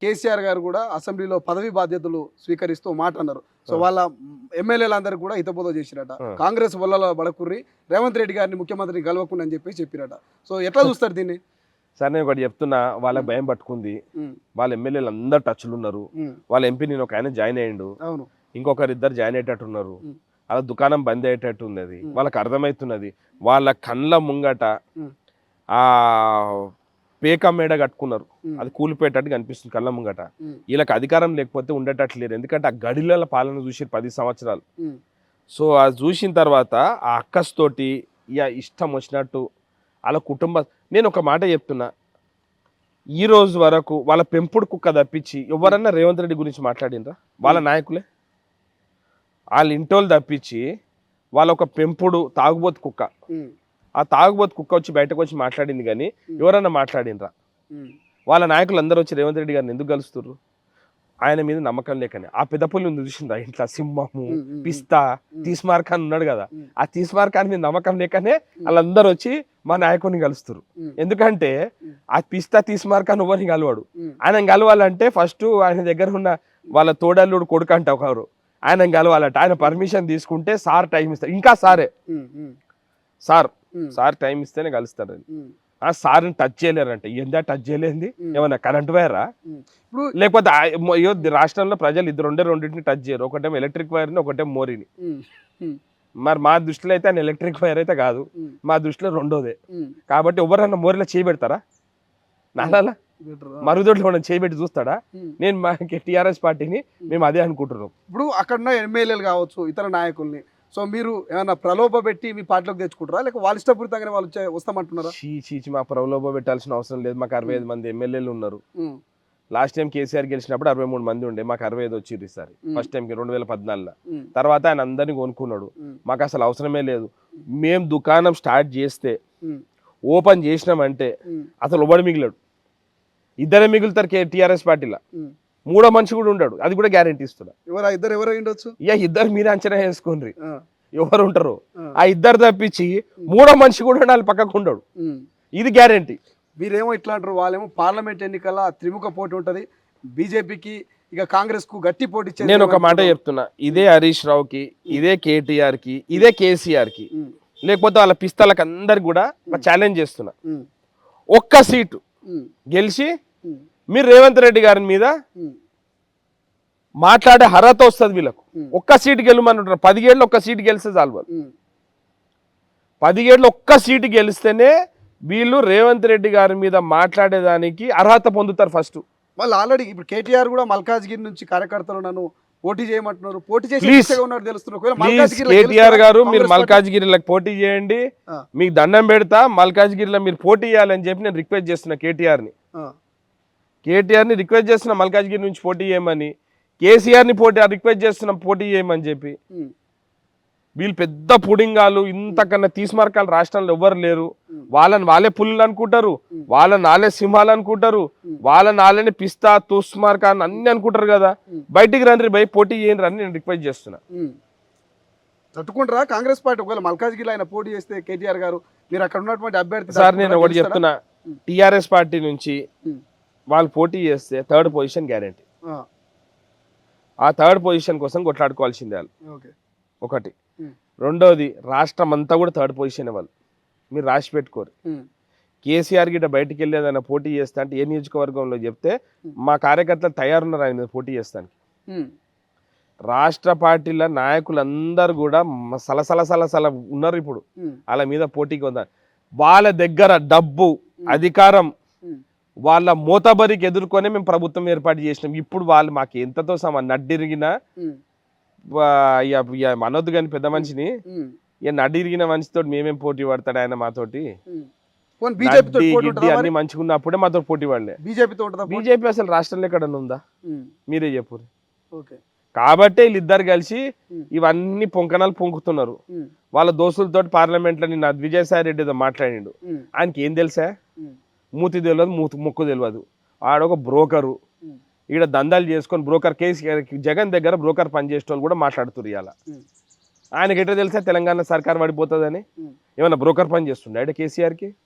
కేసీఆర్ గారు కూడా అసెంబ్లీలో పదవి బాధ్యతలు స్వీకరిస్తూ మాట అన్నారు. సో వాళ్ళ ఎమ్మెల్యేలందరూ కూడా హితబోధ చేసిరట. ఆ. కాంగ్రెస్ వల్ల బడకుర్రి రేవంత్ రెడ్డి గారిని ముఖ్యమంత్రిని కలవకుండా అని చెప్పి చెప్పిరట. సో ఎట్లా చూస్తారు దీన్ని? సరే నేను ఒకటి చెప్తున్నా వాళ్ళకి భయం పట్టుకుంది. వాళ్ళ ఎమ్మెల్యేలు అందరు టచ్లు ఉన్నారు. వాళ్ళ ఎంపీ నేను ఒక ఆయన జాయిన్ అయ్యిండు. అవును. ఇంకొకరు ఇద్దరు జాయిన్ అయ్యేటట్టు ఉన్నారు. అలా దుకాణం బంద్ అయ్యేటట్టు ఉన్నది. ఉమ్. వాళ్ళకి అర్థమవుతున్నది. వాళ్ళ కళ్ళ ముంగట. ఆ పేక మేడ కట్టుకున్నారు. అది కూలిపోయేటట్టు కనిపిస్తుంది కళ్ళ ముంగట. వీళ్ళకి అధికారం లేకపోతే ఉండేటట్లు లేరు ఎందుకంటే ఆ గడిల పాలన చూసి పది సంవత్సరాలు. సో అది చూసిన తర్వాత ఆ అక్కస్తోటి ఇక ఇష్టం వచ్చినట్టు వాళ్ళ కుటుంబ నేను ఒక మాట చెప్తున్నా. ఈ రోజు వరకు వాళ్ళ పెంపుడు కుక్క తప్పించి ఎవరన్నా రేవంత్ రెడ్డి గురించి మాట్లాడినరా వాళ్ళ నాయకులే? వాళ్ళ ఇంటోళ్ళు తప్పించి వాళ్ళ ఒక పెంపుడు తాగుబోతు కుక్క. ఆ తాగుబోతు కుక్క వచ్చి బయటకు వచ్చి మాట్లాడింది కానీ ఎవరన్నా మాట్లాడినరా? వాళ్ళ నాయకులు అందరూ వచ్చి రేవంత్ రెడ్డి గారిని ఎందుకు కలుస్తుర్రు? ఆయన మీద నమ్మకం లేకనే. ఆ పెద్దపల్లి ఉంది చూసిందా ఇంట్లో సింహము పిస్తా. తీస్మార్ ఖాన్ ఉన్నాడు కదా. ఆ తీస్మార్ ఖాన్ మీద నమ్మకం లేకనే వాళ్ళందరూ వచ్చి మా నాయకుడిని కలుస్తారు ఎందుకంటే. ఆ పిస్తా తీస్మార్ ఖాన్ ఎవరిని కలవాడు? ఆయన కలవాలంటే ఫస్ట్ ఆయన దగ్గర ఉన్న వాళ్ళ తోడల్లుడు కొడుకు అంట ఒకరు. ఆయన కలవాలంట. ఆయన పర్మిషన్ తీసుకుంటే సార్ టైం ఇస్తారు ఇంకా సారే. సార్. సార్ టైం ఇస్తేనే కలుస్తారు ఉమ్, ఆ సార్ని టచ్ చేయలేరంట. ఏందా టచ్ చేయలేంది. ఏమన్నా కరెంట్ వైరా. ఇప్పుడు లేకపోతే రాష్ట్రంలో ప్రజలు ఇద్దరు రెండే రెండింటిని టచ్ చేయరు. ఒకటేమో ఎలక్ట్రిక్ వైర్ని ఒకటేమో మోరీని. మరి మా దృష్టిలో అయితే ఆయన ఎలక్ట్రిక్ వైర్ అయితే కాదు. మా దృష్టిలో రెండోదే. కాబట్టి ఎవరన్నా మోరీలో చేయబెడతారా నాలా బెటర్. మరుగుదొడ్లో మనం చేయబెట్టి చూస్తాడా. నేను మా టీఆర్ఎస్ పార్టీని మేము అదే అనుకుంటున్నాం. ఇప్పుడు అక్కడ ఎమ్మెల్యేలు కావచ్చు ఇతర నాయకుల్ని సో మీరు ఏమైనా ప్రలోభ పెట్టి మీ పార్టీలోకి తెచ్చుకుంటారా? లేక వాళ్ళ ఇష్టపూరితంగానే వాళ్ళు వస్తామంటున్నారా? చీ చీచి మా ప్రలోభ పెట్టాల్సిన అవసరం లేదు. మాకు అరవై ఐదు మంది ఎమ్మెల్యేలు ఉన్నారు. లాస్ట్ టైం కేసీఆర్ గెలిచినప్పుడు అరవై మూడు మంది ఉండే. మాకు అరవై ఐదు వచ్చిర్రు ఈసారి. ఫస్ట్ టైంకి రెండు వేల పద్నాలుగులో తర్వాత ఆయన అందరినీ కొనుక్కున్నాడు. మాకు అసలు అవసరమే లేదు. మేము దుకాణం స్టార్ట్ చేస్తే ఓపెన్ చేసినామంటే అసలు ఒకడు మిగిలాడు. ఇద్దరే మిగులుతారు టీఆర్ఎస్ పార్టీలో. మూడో మనిషి కూడా ఉండడు. అది కూడా గ్యారంటీ ఇస్తున్నా. ఎవరు ఇద్దరు ఎవరు ఉండొచ్చు ఇక ఇద్దరు మీరే అంచనా వేసుకోండి ఎవరు ఉంటారు? ఆ, ఇద్దరు తప్పించి మూడో మనిషి కూడా ఉండాలి పక్కకు ఉండడు. ఇది గ్యారంటీ వీరేమో ఇట్లా అంటారు వాళ్ళేమో పార్లమెంట్ ఎన్నికల త్రిముఖ పోటీ ఉంటది. బీజేపీకి ఇక కాంగ్రెస్కు గట్టి పోటీ నేను ఒక మాట? చెప్తున్నా. ఇదే హరీష్ రావుకి ఇదే కేటీఆర్కి ఇదే కేసీఆర్కి లేకపోతే వాళ్ళ పిస్తలకు అందరికి కూడా ఛాలెంజ్ చేస్తున్నా. ఒక్క సీటు గెలిచి మీరు రేవంత్ రెడ్డి గారి మీద మాట్లాడే అర్హత వస్తుంది వీళ్ళకు. ఒక్క సీటు గెలవమంటారు పదిహేళ్ళు ఒక్క సీటు గెలిస్తే చాలు వాళ్ళు. పదిహేళ్ళు ఒక్క సీటు గెలిస్తేనే వీళ్ళు రేవంత్ రెడ్డి గారి మీద మాట్లాడేదానికి అర్హత పొందుతారు ఫస్ట్. వాళ్ళు ఆల్రెడీ ఇప్పుడు కేటీఆర్ కూడా మల్కాజ్గిరి నుంచి కార్యకర్తలు నన్ను పోటీ చేయమంటున్నారు. పోటీ చేసి ఉన్నారు తెలుస్తున్నారు. కేటీఆర్? గారు మీరు మల్కాజ్గిరిలకు పోటీ చేయండి. మీకు దండం పెడతా. మల్కాజ్గిరిలో మీరు పోటీ చేయాలని చెప్పి నేను రిక్వెస్ట్ చేస్తున్నా కేటీఆర్ని. కేటీఆర్ని రిక్వెస్ట్ చేస్తున్నా మల్కాజ్గిరి నుంచి పోటీ చేయమని కేసీఆర్ని పోటీ రిక్వెస్ట్ చేస్తున్నాం పోటీ చేయమని చెప్పి వీళ్ళు పెద్ద పుడింగాలు ఇంతకన్నా తీసుమార్కాలు రాష్ట్రంలో ఎవ్వరు లేరు. వాళ్ళని వాళ్ళే పుల్లు అనుకుంటారు. వాళ్ళని వాళ్ళే సింహాలు అనుకుంటారు. వాళ్ళని వాళ్ళని పిస్తా తుస్మార్కా అని అన్ని అనుకుంటారు కదా. బయటికి రండి బై పోటీ చేయండి అని నేను రిక్వెస్ట్ చేస్తున్నా. తట్టుకుంటారా కాంగ్రెస్ పార్టీ ఒకవేళ మల్కాజ్గిరిలో ఆయన పోటీ చేస్తే కేటీఆర్ గారు మీరు అక్కడ ఉన్నటువంటి అభ్యర్థి సార్ నేను ఒకటి? చెప్తున్నా. టిఆర్ఎస్ పార్టీ నుంచి వాళ్ళు పోటీ చేస్తే థర్డ్ పొజిషన్ గ్యారంటీ. ఆ, థర్డ్ పొజిషన్ కోసం కొట్లాడుకోవాల్సిందే వాళ్ళు. ఒకటి. రెండోది రాష్ట్రం అంతా కూడా థర్డ్ పొజిషన్ వాళ్ళు మీరు రాసి పెట్టుకోరు. కేసీఆర్ గిట్ట బయటికి వెళ్ళేదన్న పోటీ చేస్తా అంటే ఏ నియోజకవర్గంలో చెప్తే మా కార్యకర్తలు తయారున్నారు ఆయన పోటీ చేస్తానికి. రాష్ట్ర పార్టీల నాయకులందరూ కూడా సలసల సలసల ఉన్నారు ఇప్పుడు. వాళ్ళ మీద పోటీకి ఉన్నారు వాళ్ళ దగ్గర డబ్బు అధికారం వాళ్ళ మూతబరికి ఎదుర్కొనే మేము ప్రభుత్వం ఏర్పాటు చేసినాం. ఇప్పుడు వాళ్ళు మాకు ఎంతతో సమ నడ్డిరిగిన ఉమ్, మనొద్దు కానీ పెద్ద మనిషిని ఇక నడ్డిరిగిన మనిషితో మేమేం పోటీ పడతాడు ఆయన మాతోటి? అన్ని మంచిగా ఉన్నప్పుడే మాతో పోటీ పడలే. బీజేపీతో? బీజేపీ అసలు రాష్ట్రంలో ఎక్కడన్నా ఉందా? మీరే చెప్పు ఓకే. కాబట్టి వీళ్ళిద్దరు కలిసి. ఇవన్నీ పొంకనాలు పొంకుతున్నారు. వాళ్ళ దోస్తులతో పార్లమెంట్లో నిన్న విజయసాయి రెడ్డి ఏదో మాట్లాడిండు. ఉమ్, ఆయనకి ఏం తెలుసా మూతి తెలియదు మూతి ముక్కు తెలియదు. ఆడొక బ్రోకరు. ఈడ దందాలు చేసుకొని బ్రోకర్ కేసీఆర్ జగన్ దగ్గర బ్రోకర్ పనిచేసే వాళ్ళు కూడా మాట్లాడుతున్నారు ఇవాళ ఉమ్, ఆయనకి ఎట్లా తెలుసా తెలంగాణ సర్కార్ పడిపోతుందని ఉమ్. ఏమన్నా బ్రోకర్ పని చేస్తుండే కేసీఆర్కి?